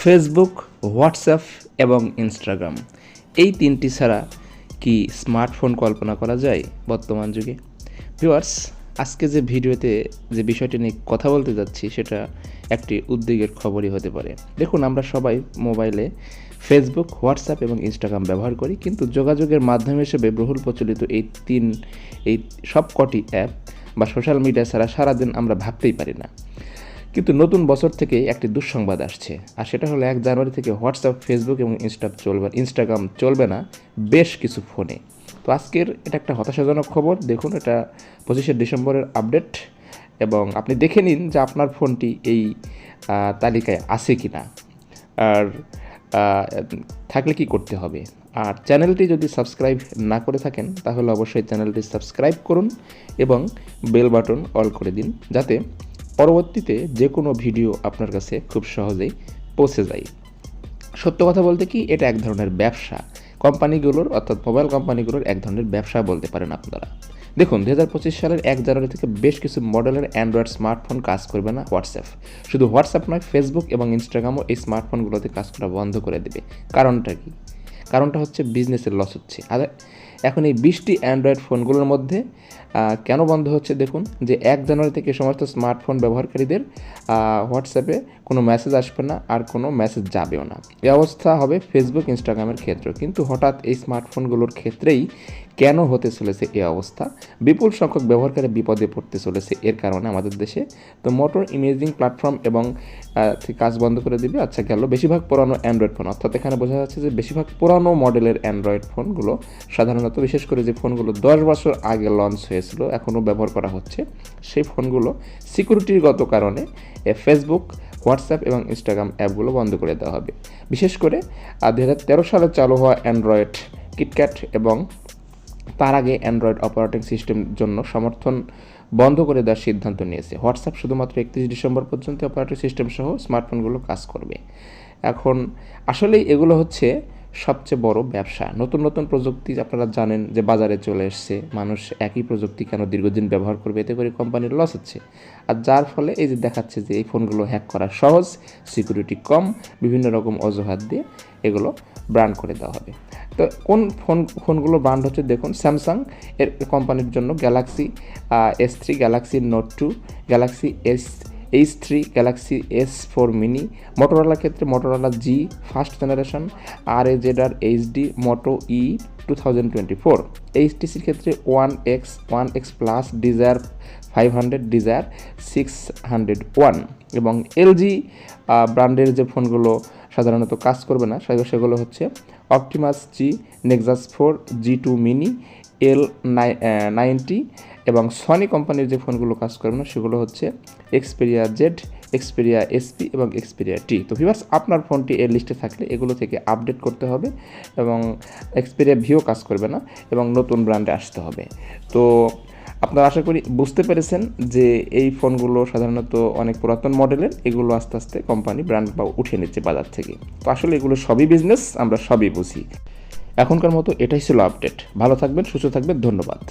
Facebook WhatsApp এবং Instagram এই তিনটি ছাড়া কি স্মার্টফোন কল্পনা করা যায় বর্তমান যুগে? ভিউয়ার্স আজকে যে ভিডিওতে যে বিষয়টি নিয়ে কথা বলতে যাচ্ছি, সেটা একটি উদ্বেগের খবরই হতে পারে। দেখুন, আমরা সবাই মোবাইলে ফেসবুক হোয়াটসঅ্যাপ এবং ইনস্টাগ্রাম ব্যবহার করি, কিন্তু যোগাযোগের মাধ্যম হিসেবে বহুল প্রচলিত এই তিন, এই সব কটি অ্যাপ বা সোশ্যাল মিডিয়া ছাড়া সারাদিন আমরা ভাবতেই পারি না। কিন্তু নতুন বছর থেকে একটি দুঃসংবাদ আসছে। আর সেটা হলো এক জানুয়ারি থেকে হোয়াটসঅ্যাপ, ফেসবুক এবং ইনস্টা চলবে, ইনস্টাগ্রাম চলবে না, বেশ কিছু ফোনে। তো আজকের এটা একটা হতাশাজনক খবর। দেখুন, এটা পঁচিশে ডিসেম্বরের আপডেট এবং আপনি দেখে নিন যে আপনার ফোনটি এই তালিকায় আছে কি না আর থাকলে কি করতে হবে? আর চ্যানেলটি যদি সাবস্ক্রাইব না করে থাকেন, তাহলে অবশ্যই চ্যানেলটি সাবস্ক্রাইব করুন এবং বেল বাটন অল করে দিন, যাতে পরবর্তীতে যে কোনো ভিডিও আপনার কাছে খুব সহজেই পৌঁছে যায়। সত্য কথা বলতে কি, এটা এক ধরনের ব্যবসা। কোম্পানিগুলোর অর্থাৎ মোবাইল কোম্পানিগুলোর এক ধরনের ব্যবসা বলতে পারেন আপনারা। দেখুন দুহাজার পঁচিশ সালের এক জানুয়ারি থেকে বেশ কিছু মডেলের অ্যান্ড্রয়েড স্মার্টফোন কাজ করবে না হোয়াটসঅ্যাপ। শুধু হোয়াটসঅ্যাপ নয়, ফেসবুক এবং ইনস্টাগ্রামও এই স্মার্টফোনগুলোতে কাজ করা বন্ধ করে দেবে। কারণটা কি? কারণটা হচ্ছে বিজনেসের লস হচ্ছে। আর এখন এই বিশটি অ্যান্ড্রয়েড ফোনগুলোর মধ্যে কেন বন্ধ হচ্ছে দেখুন, যে এক জানুয়ারি থেকে সমস্ত স্মার্টফোন ব্যবহারকারীদের হোয়াটসঅ্যাপে কোনো মেসেজ আসবে না আর কোনো মেসেজ যাবেও না। এই অবস্থা হবে ফেসবুক ইনস্টাগ্রামের ক্ষেত্রেও। কিন্তু হঠাৎ এই স্মার্টফোনগুলোর ক্ষেত্রেই কেন হতে চলেছে এই অবস্থা? বিপুল সংখ্যক ব্যবহারকারী বিপদে পড়তে চলেছে এর কারণে আমাদের দেশে। তো মোটর ইমেজিং প্ল্যাটফর্ম এবং কাজ বন্ধ করে দিবে। আচ্ছা গেল। বেশিরভাগ পুরানো অ্যান্ড্রয়েড ফোন। অর্থাৎ এখানে বোঝা যাচ্ছে যে বেশিরভাগ পুরানো মডেলের অ্যান্ড্রয়েড ফোনগুলো, সাধারণত বিশেষ করে যে ফোনগুলো দশ বছর আগে লঞ্চ হয়েছিল, এখনও ব্যবহার করা হচ্ছে, সেই ফোনগুলো সিকিউরিটিগত কারণে ফেসবুক হোয়াটসঅ্যাপ এবং ইনস্টাগ্রাম অ্যাপগুলো বন্ধ করে দেওয়া হবে। বিশেষ করে দু হাজার তেরো সালে চালু হওয়া অ্যান্ড্রয়েড কিটক্যাট এবং তার আগে অ্যান্ড্রয়েড অপারেটিং সিস্টেম জন্য সমর্থন বন্ধ করে দেওয়ার সিদ্ধান্ত নিয়েছে। হোয়াটসঅ্যাপ শুধুমাত্র একত্রিশ ডিসেম্বর পর্যন্ত অপারেটিং সিস্টেম সহ স্মার্টফোনগুলো কাজ করবে। এখন আসলেই এগুলো হচ্ছে সবচেয়ে বড় ব্যবসা। নতুন নতুন প্রযুক্তি আপনারা জানেন যে বাজারে চলে এসছে। মানুষ একই প্রযুক্তি কেন দীর্ঘদিন ব্যবহার করবে? এতে করে কোম্পানির লস হচ্ছে। আর যার ফলে এই যে দেখাচ্ছে যে এই ফোনগুলো হ্যাক করা সহজ সিকিউরিটি কম, বিভিন্ন রকম অজুহাত দিয়ে এগুলো ব্র্যান্ড করে দেওয়া হবে। তো কোন ফোন, ফোনগুলো ব্র্যান্ড হচ্ছে দেখুন স্যামসাং এর কোম্পানির জন্য Galaxy S three Galaxy Note two Galaxy S H three Galaxy S four mini মোটোরোলার ক্ষেত্রে Motorola G first generation R A Z R HD Moto E two thousand twenty four এইচটিসির ক্ষেত্রে one X one X plus Desire five hundred Desire six hundred one এবং LG ব্র্যান্ডের যে ফোনগুলো সাধারণত কাজ করবে না, সেগুলো সেগুলো হচ্ছে Optimus G Nexus four G two mini L ninety এবং সনি কোম্পানির যে ফোনগুলো কাজ করবে না, সেগুলো হচ্ছে এক্সপেরিয়া জেড এক্সপেরিয়া এসপি এবং এক্সপেরিয়া টি তো ভিভার্স আপনার ফোনটি এর লিস্টে থাকলে এগুলো থেকে আপডেট করতে হবে এবং এক্সপেরিয়া ভিও কাজ করবে না এবং নতুন ব্র্যান্ডে আসতে হবে। তো আপনারা আশা করি বুঝতে পেরেছেন যে এই ফোনগুলো সাধারণত অনেক পুরাতন মডেলের, এগুলো আস্তে আস্তে কোম্পানি ব্র্যান্ড বা উঠিয়ে নিচ্ছে বাজার থেকে। তো আসলে এগুলো সবই বিজনেস আমরা সবই বুঝি। এখনকার মতো এটাই ছিল আপডেট ভালো থাকবেন, সুস্থ থাকবেন, ধন্যবাদ।